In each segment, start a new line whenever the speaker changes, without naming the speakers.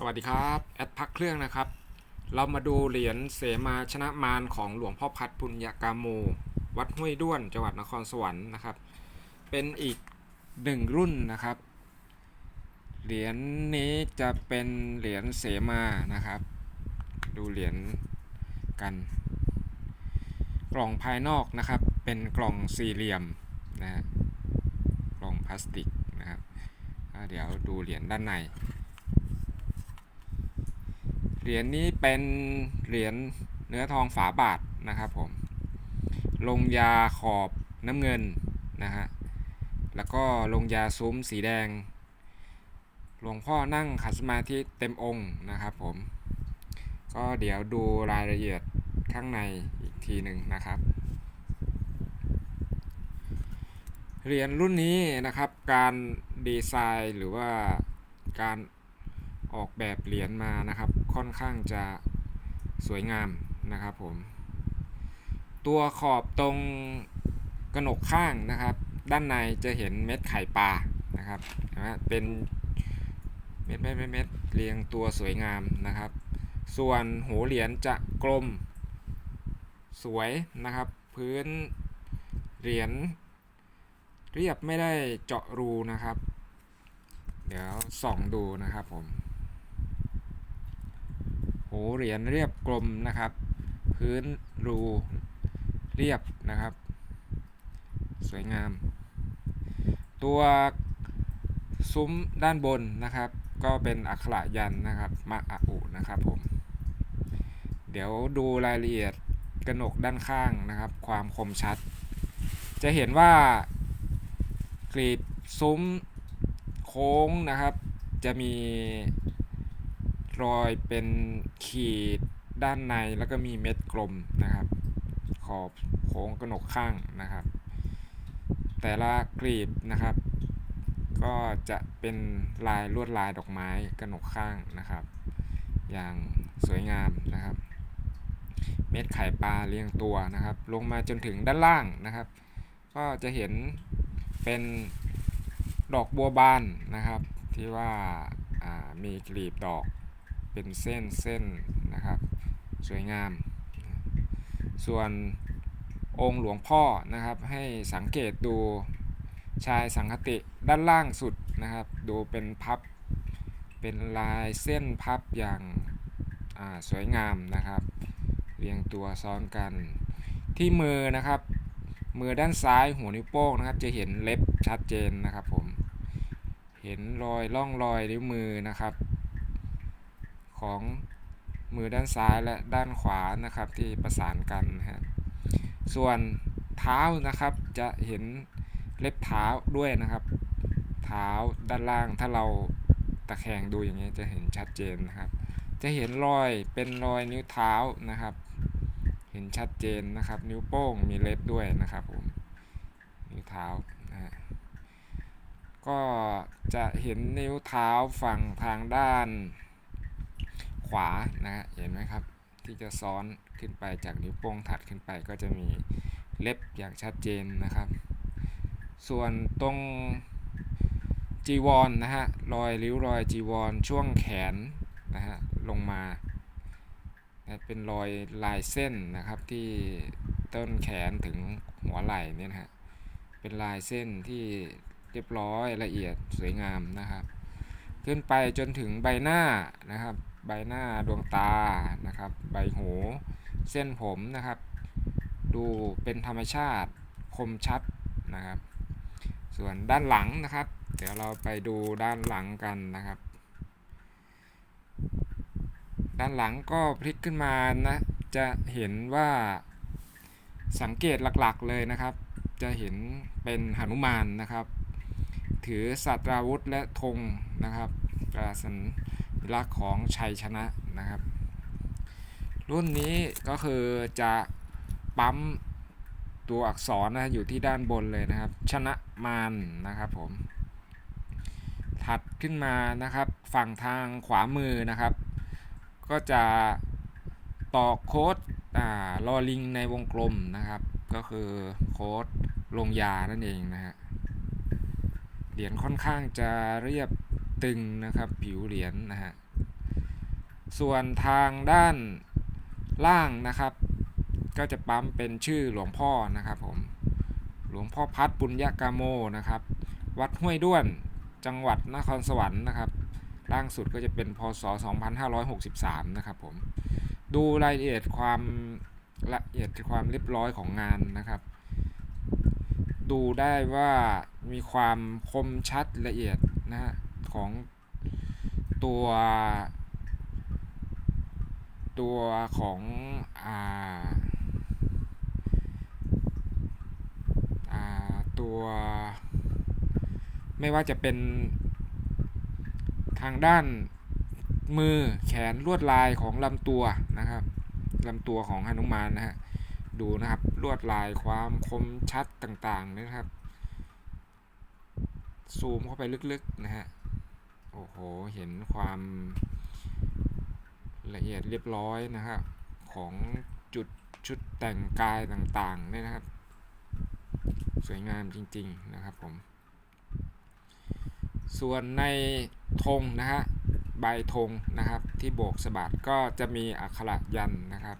สวัสดีครับแอดพักเครื่องนะครับ เรามาดูเหรียญเสมาชนะมารของหลวงพ่อพัดปุญญากาโม วัดห้วยด้วนจังหวัดนครสวรรค์นะครับ เป็นอีกหนึ่งรุ่นนะครับ เหรียญนี้จะเป็นเหรียญเสมานะครับ ดูเหรียญกัน กล่องภายนอกนะครับ เป็นกล่องสี่เหลี่ยมนะกล่องพลาสติกนะครับเดี๋ยวดูเหรียญด้านใน เหรียญนี้เป็นเหรียญเนื้อทองฝาบาทนะครับผม ลงยาขอบน้ำเงินนะฮะ แล้วก็ลงยาซุ้มสีแดง หลวงพ่อนั่งขัดสมาธิเต็มองค์นะครับผม ก็เดี๋ยวดูรายละเอียดข้างในอีกทีหนึ่งนะครับเหรียญรุ่นนี้นะครับการดีไซน์หรือว่าการ ออกแบบเหรียญมานะครับ ค่อนข้างจะสวยงามนะครับผม ตัวขอบตรงกระหนกข้างนะครับ ด้านในจะเห็นเม็ดไข่ปลานะครับนะเป็นเม็ดเม็ดเม็ดเม็ดเรียงตัวสวยงามนะครับ ส่วนหูเหรียญจะกลมสวยนะครับ พื้นเหรียญเรียบไม่ได้เจาะรูนะครับ เดี๋ยวส่องดูนะครับผม หูเหรียญเรียบกลมนะครับ พื้นรูเรียบนะครับ สวยงาม ตัวซุ้มด้านบนนะครับ ก็เป็นอักขระยันนะครับมะอะอุนะครับผม เดี๋ยวดูรายละเอียดกระหนกด้านข้างนะครับ ความคมชัด จะเห็นว่ากรีบซุ้มโค้งนะครับ จะมี รอยเป็นขีดด้านในแล้วก็มีเม็ดกลมนะครับ ขอบโค้งกระหนกข้างนะครับ แต่ละกรีบนะครับ ก็จะเป็นลายลวดลายดอกไม้กระหนกข้างนะครับ อย่างสวยงามนะครับ เม็ดไข่ปลาเรียงตัวนะครับ ลงมาจนถึงด้านล่างนะครับ ก็จะเห็นเป็นดอกบัวบานนะครับ ที่ว่ามีกลีบดอก เป็นเส้นเส้นนะครับ สวยงาม ส่วนองค์หลวงพ่อนะครับ ให้สังเกตดูชายสังคติด้านล่างสุดนะครับ ดูเป็นพับ เป็นลายเส้นพับอย่างาสวยงามนะครับ เรียงตัวซ้อนกัน ที่มือนะครับ มือด้านซ้ายหัวนิ้วโป้งนะครับ จะเห็นเล็บชัดเจนนะครับผม เห็นรอยร่องรอยนิ้วมือนะครับ ของมือด้านซ้ายและด้านขวานะครับที่ประสานกันนะฮะส่วนเท้านะครับจะเห็นเล็บเท้าด้วยนะครับ เท้าด้านล่างถ้าเราตะแคงดูอย่างนี้จะเห็นชัดเจนนะครับ จะเห็นรอยเป็นรอยนิ้วเท้านะครับ เห็นชัดเจนนะครับ นิ้วโป้งมีเล็บด้วยนะครับผมนิ้วเท้านะก็จะเห็นนิ้วเท้าฝั่งทางด้าน ขวานะฮะเห็นไหมครับ ที่จะซ้อนขึ้นไปจากนิ้วโป้งถัดขึ้นไปก็จะมีเล็บอย่างชัดเจนนะครับ ส่วนตรงจีวรนนะฮะรอยริ้วรอยจีวรช่วงแขนนะฮะลงมาเป็นรอยลายเส้นนะครับที่ต้นแขนถึงหัวไหล่เนี่ยนะฮะเป็นลายเส้นที่เรียบร้อยละเอียดสวยงามนะครับ ขึ้นไปจนถึงใบหน้านะครับ ใบหน้าดวงตานะครับ ใบหู เส้นผมนะครับ ดูเป็นธรรมชาติคมชัดนะครับ ส่วนด้านหลังนะครับ เดี๋ยวเราไปดูด้านหลังกันนะครับ ด้านหลังก็พลิกขึ้นมานะจะเห็นว่าสังเกตหลักๆเลยนะครับ จะเห็นเป็นหนุมานนะครับ ถือสัตราวุธและธงนะครับตราสัญ ลักษณ์ของชัยชนะนะครับ รุ่นนี้ก็คือจะปั๊มตัวอักษรนะอยู่ที่ด้านบนเลยนะครับ ชนะมารนะครับผม ถัดขึ้นมานะครับ ฝั่งทางขวามือนะครับ ก็จะต่อโค้ดอ่าลอลิงในวงกลมนะครับ ก็คือโค้ดลงยานั่นเองนะฮะเหรียญค่อนข้างจะเรียบ ตึงนะครับผิวเหรียญนะฮะส่วนทางด้านล่างนะครับ ก็จะปั๊มเป็นชื่อหลวงพ่อนะครับผมหลวงพ่อพัดปุญญกาโมนะครับ วัดห้วยด้วนจังหวัดนครสวรรค์นะครับ ล่างสุดก็จะเป็นพศ 2563 นะครับผมดูรายละเอียดความละเอียดความเรียบร้อยของงานนะครับ ดูได้ว่ามีความคมชัดละเอียดนะฮะ ของตัวตัวของอ่าอ่าตัวไม่ว่าจะเป็นทางด้านมือแขนลวดลายของลำตัวนะครับลำตัวของหนุมานนะฮะดูนะครับลวดลายความคมชัดต่างๆนะครับ ซูมเข้าไปลึกๆนะฮะ อ้โห เห็นความละเอียดเรียบร้อยนะครับ ของจุดชุดแต่งกายต่างๆเนี่ยนะครับ สวยงามจริงๆนะครับผม ส่วนในธงนะฮะใบธงนะครับที่โบกสะบัดก็จะมีอักขระยันนะครับ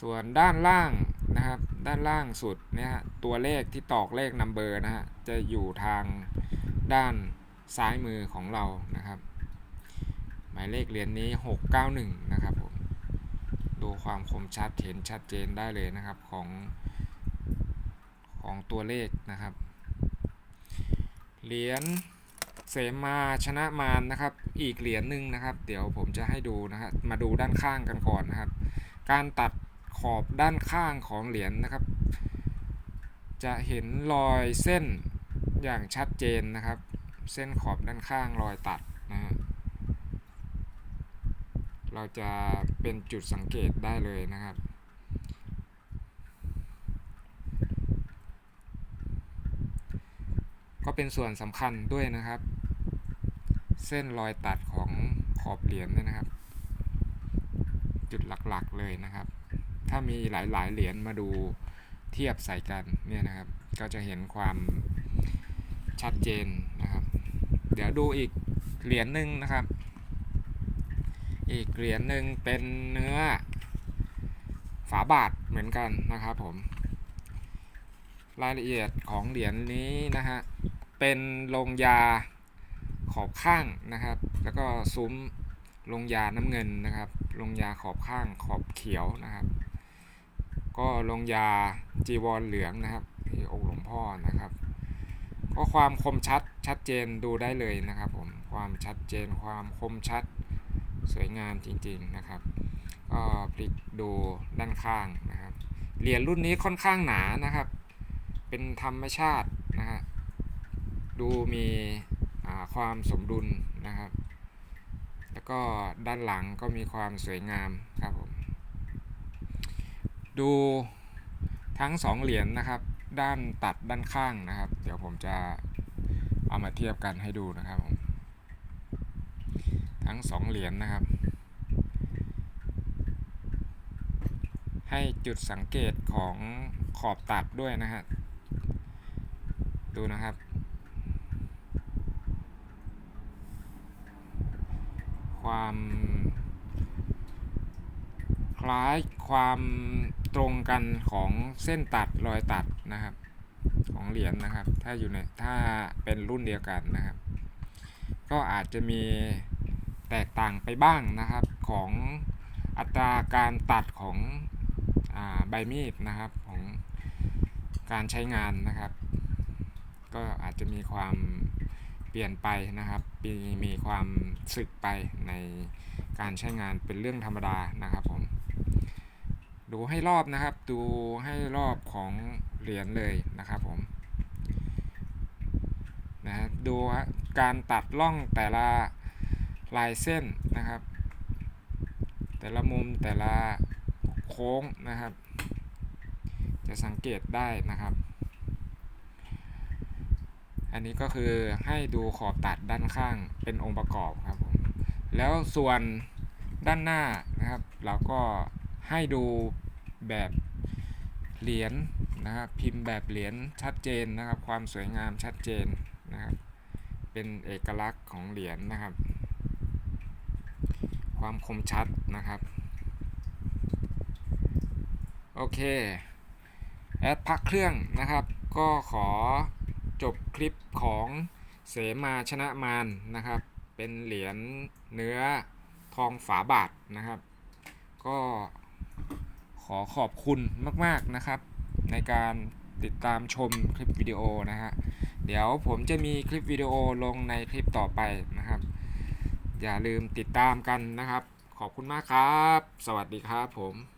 ส่วนด้านล่างนะครับ ด้านล่างสุดเนี่ยตัวเลขที่ตอกเลขนัมเบอร์นะฮะจะอยู่ทางด้านซ้ายมือของเรานะครับ หมายเลขเหรียญนี้ 691 นะครับผมดูความคมชัดเห็นชัดเจนได้เลยนะครับของของตัวเลขนะครับเหรียญเสมาชนะมารนะครับ อีกเหรียญหนึ่งนะครับ เดี๋ยวผมจะให้ดูนะครับมาดูด้านข้างกันก่อนนะครับ การตัด ขอบด้านข้างของเหรียญนะครับ จะเห็นรอยเส้นอย่างชัดเจนนะครับ เส้นขอบด้านข้างรอยตัดนะฮะเราจะเป็นจุดสังเกตได้เลยนะครับก็เป็นส่วนสำคัญด้วยนะครับ เส้นรอยตัดของขอบเหรียญเนี่ยนะครับ จุดหลักๆเลยนะครับ ถ้ามีหลายๆ เหรียญมาดูเทียบใส่กันเนี่ยนะครับ ก็จะเห็นความชัดเจนนะครับ เดี๋ยวดูอีกเหรียญหนึ่งนะครับ อีกเหรียญหนึ่งเป็นเนื้อฝาบาทเหมือนกันนะครับผม รายละเอียดของเหรียญนี้นะฮะ เป็นลงยาขอบข้างนะครับ แล้วก็ซุ้มลงยาน้ำเงินนะครับ ลงยาขอบข้างขอบเขียวนะครับ ก็ลงยาจีวรเหลืองนะครับที่องค์หลวงพ่อนะครับ ก็ความคมชัดชัดเจนดูได้เลยนะครับผมความชัดเจนความคมชัดสวยงามจริงๆนะครับ ก็พลิกดูด้านข้างนะครับเหรียญรุ่นนี้ค่อนข้างหนานะครับ เป็นธรรมชาตินะฮะดูมีความสมดุลนะครับ แล้วก็ด้านหลังก็มีความสวยงามครับผม ดูทั้งสองเหรียญนะครับ ด้านตัดด้านข้างนะครับ เดี๋ยวผมจะเอามาเทียบกันให้ดูนะครับผมทั้งสองเหรียญนะครับ ให้จุดสังเกตของขอบตัดด้วยนะฮะดูนะครับ ความคล้ายความ ตรงกันของเส้นตัดรอยตัดนะครับของเหรียญนนะครับ ถ้าอยู่ในถ้าเป็นรุ่นเดียวกันนะครับ ก็อาจจะมีแตกต่างไปบ้างนะครับของอัตราการตัดของอใบมีดนะครับของการใช้งานนะครับ ก็อาจจะมีความเปลี่ยนไปนะครับมีมีความสึกไปในการใช้งานเป็นเรื่องธรรมดานะครับผม ดูให้รอบนะครับ ดูให้รอบของเหรียญเลยนะครับผมนะดูการตัดล่องแต่ละลายเส้นนะครับ แต่ละมุมแต่ละโค้งนะครับ จะสังเกตได้นะครับ อันนี้ก็คือให้ดูขอบตัดด้านข้างเป็นองค์ประกอบครับผมแล้วส่วนด้านหน้านะครับ เราก็ให้ดู แบบเหรียญนะครับพิมพ์แบบเหรียญชัดเจนนะครับ ความสวยงามชัดเจนนะครับเป็นเอกลักษณ์ของเหรียญนะครับ ความคมชัดนะครับ โอเค แอดพักเครื่องนะครับ ก็ขอจบคลิปของเสมาชนะมารนะครับ เป็นเหรียญเนื้อทองฝาบาทนะครับ ก็ ขอขอบคุณมาก ๆ นะครับ ในการติดตามชมคลิปวิดีโอนะฮะ เดี๋ยวผมจะมีคลิปวิดีโอลงในคลิปต่อไปนะครับ อย่าลืมติดตามกันนะครับ ขอบคุณมากครับ สวัสดีครับผม